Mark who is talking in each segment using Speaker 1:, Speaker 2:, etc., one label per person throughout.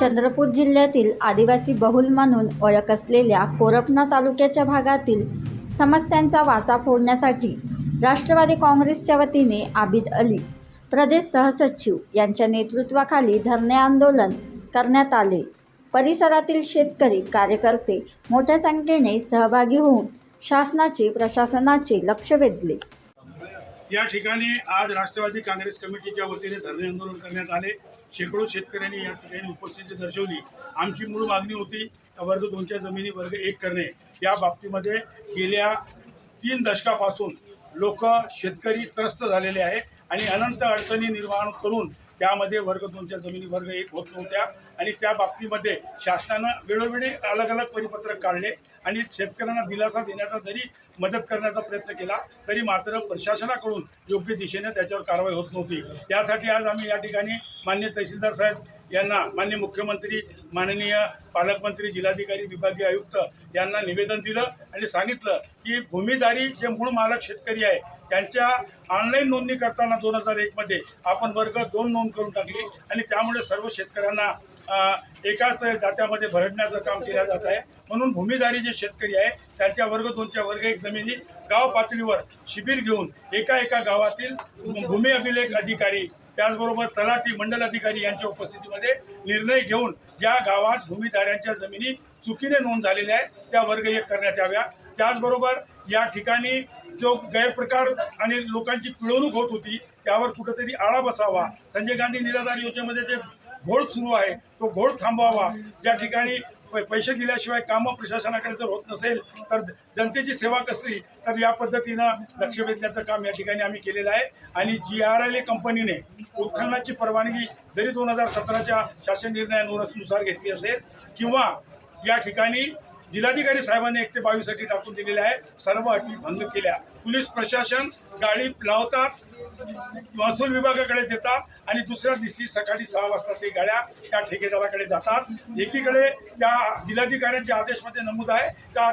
Speaker 1: चंद्रपूर जिल्ह्यातील आदिवासी बहुल म्हणून ओळख असलेल्या कोरपणा तालुक्याच्या भागातील समस्यांचा वाचा फोडण्यासाठी राष्ट्रवादी काँग्रेसच्या वतीने आबिद अली प्रदेश सहसचिव यांच्या नेतृत्वाखाली धरणे आंदोलन करण्यात आले. परिसरातील शेतकरी कार्यकर्ते मोठ्या संख्येने सहभागी होऊन शासनाचे प्रशासनाचे लक्ष वेधले.
Speaker 2: या ठिकाणी आज राष्ट्रवादी काँग्रेस कमिटीच्या वतीने धरणे आंदोलन करण्यात आले. शेकडो शेतकऱ्यांनी या ठिकाणी उपस्थिती दर्शवली. आमची मूळ मागणी होती वर्ग दोनच्या जमिनी वर्ग एक करणे. या बाबतीमध्ये गेल्या तीन दशकापासून लोक शेतकरी त्रस्त झालेले आहे आणि अनंत अडचणी निर्माण करून त्यामध्ये वर्ग दोनच्या जमिनी वर्ग एक होत नव्हत्या. आणि त्या बाबतीमध्ये शासनानं वेळोवेळी अलग अलग परिपत्रक काढले आणि शेतकऱ्यांना दिलासा देण्याचा जरी मदत करण्याचा प्रयत्न केला तरी मात्र प्रशासनाकडून योग्य दिशेने त्याच्यावर कारवाई होत नव्हती. त्यासाठी आज आम्ही या ठिकाणी मान्य तहसीलदार साहेब यांना मान्य मुख्यमंत्री माननीय पालकमंत्री जिल्हाधिकारी विभागीय आयुक्त यांना निवेदन दिलं आणि सांगितलं की भूमिदारी जे मूळ मालक शेतकरी आहे त्यांच्या ऑनलाईन नोंदणी करताना दोन हजार एकमध्ये आपण वर्ग दोन नोंद करून टाकली आणि त्यामुळे सर्व शेतकऱ्यांना एकाच जात्यामध्ये भरडण्याचं काम केलं जात आहे. म्हणून भूमिदारी जे शेतकरी आहे त्यांच्या वर्ग दोनच्या वर्ग एक जमिनी गाव पातळीवर शिबिर घेऊन एका एका गावातील भूमी अभिलेख अधिकारी त्याचबरोबर तलाठी मंडल अधिकारी यांच्या उपस्थितीमध्ये निर्णय घेऊन ज्या गावात भूमीदारांच्या जमिनी चुकीने नोंद झालेल्या आहेत त्या वर्ग एक करण्यात याव्या. त्याचबरोबर या ठिकाणी जो गैरप्रकार आणि लोकांची पिळवणूक होत होती त्यावर कुठंतरी आळा बसावा. संजय गांधी निराधार योजनेमध्ये जे घोळ सुरू आहे तो घोळ थांबवावा. ज्या ठिकाणी पै- पैसे दिल्याशिवाय कामं प्रशासनाकडे जर होत नसेल तर जनतेची सेवा कसली? तर या पद्धतीनं लक्ष वेधण्याचं काम या ठिकाणी आम्ही केलेलं आहे. आणि जी आर एल ए कंपनीने उत्खननाची परवानगी जरी दोन हजार सतराच्या शासन निर्णयानुसार घेतली असेल किंवा या ठिकाणी जिल्हाधिकारी साहेबांनी एक ते बावीससाठी टाकून दिलेल्या आहे. सर्व अटी भंग केल्या. पोलीस प्रशासन गाडी लावतात महसूल विभागाकडे देतात आणि दुसऱ्या दिवशी सकाळी सहा वाजता ते गाड्या त्या ठेकेदाराकडे जातात. एकीकडे त्या जिल्हाधिकाऱ्यांच्या आदेशमध्ये नमूद आहे त्या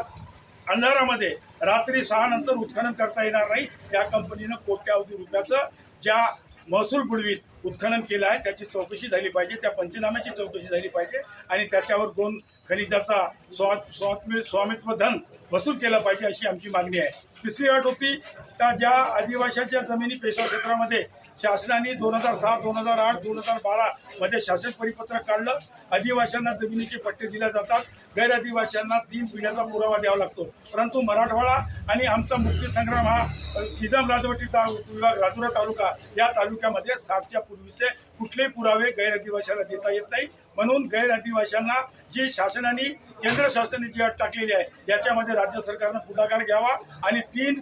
Speaker 2: अंधारामध्ये रात्री सहा नंतर उत्खनन करता येणार नाही. या कंपनीनं कोट्यावधी रुपयाचं ज्या महसूल बुडवीत उत्खनन केलं आहे त्याची चौकशी झाली पाहिजे त्या पंचनाम्याची चौकशी झाली पाहिजे आणि त्याच्यावर दोन खनिजाचा स्वा स्वात्म स्वामित्व धन वसूल केलं पाहिजे अशी आमची मागणी आहे. तिसरी अट होती का ज्या आदिवाशाच्या जमिनी पेशा क्षेत्रामध्ये शासनाने दोन हजार सात दोन हजार आठ दोन हजार बारा मध्ये शासन परिपत्रक काढलं. आदिवाशांना जमिनीचे पट्टे दिले जातात. गैर आदिवाशांना तीन पिढ्याचा पुरावा द्यावा लागतो. परंतु मराठवाडा आणि आमचा मुक्तीसंग्राम हा निजाम राजवटीचा विभाग राजुरा तालुका या तालुक्यामध्ये साठच्या पूर्वीचे कुठलेही पुरावे गैर आदिवाशाला देता येत नाही. म्हणून गैर आदिवाशांना जी शासनाने केंद्र शासनाने जी अट टाकलेली आहे याच्यामध्ये राज्य सरकारनं पुढाकार घ्यावा आणि तीन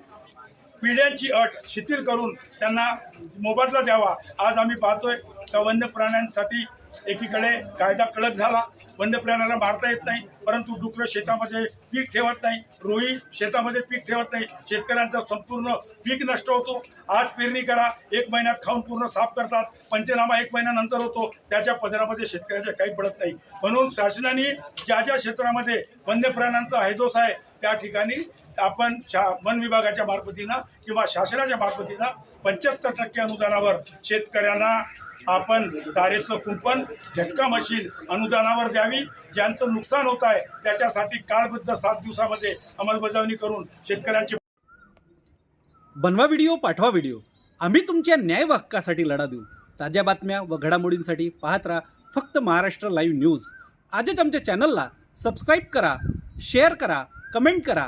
Speaker 2: पिढ्यांची अट शिथिल करून त्यांना मोबदला द्यावा. आज आम्ही पाहतोय का वन्य प्राण्यांसाठी एकीकडे कायदा कडक झाला. वन्य प्राण्याला मारता येत नाही परंतु डुकरं शेतामध्ये पीक ठेवत नाही रोही शेतामध्ये पीक ठेवत नाही. शेतकऱ्यांचा संपूर्ण पीक नष्ट होतो. आज पेरणी करा एक महिन्यात खाऊन पूर्ण साफ करतात. पंचनामा एक महिन्यानंतर होतो. त्याच्या पदरामध्ये शेतकऱ्याच्या काही पडत नाही. म्हणून शासनाने ज्या ज्या क्षेत्रामध्ये वन्य प्राण्यांचा हैदोस आहे त्या ठिकाणी आपण शा वन विभागाच्या मार्फतीनं किंवा शासनाच्या मार्फतीनं पंच्याहत्तर टक्के अनुदानावर शेतकऱ्यांना आपण तारेचं कुंपण झटका मशीन अनुदानावर द्यावी. ज्यांचं नुकसान होत आहे त्याच्यासाठी काळबद्ध सात दिवसामध्ये अंमलबजावणी करून शेतकऱ्यांची
Speaker 3: बनवा व्हिडिओ पाठवा व्हिडिओ. आम्ही तुमच्या न्याय हक्कासाठी लढा देऊ. ताज्या बातम्या व घडामोडींसाठी पाहत राहा फक्त महाराष्ट्र लाईव्ह न्यूज. आजच आमच्या चॅनलला सबस्क्राईब करा शेअर करा कमेंट करा.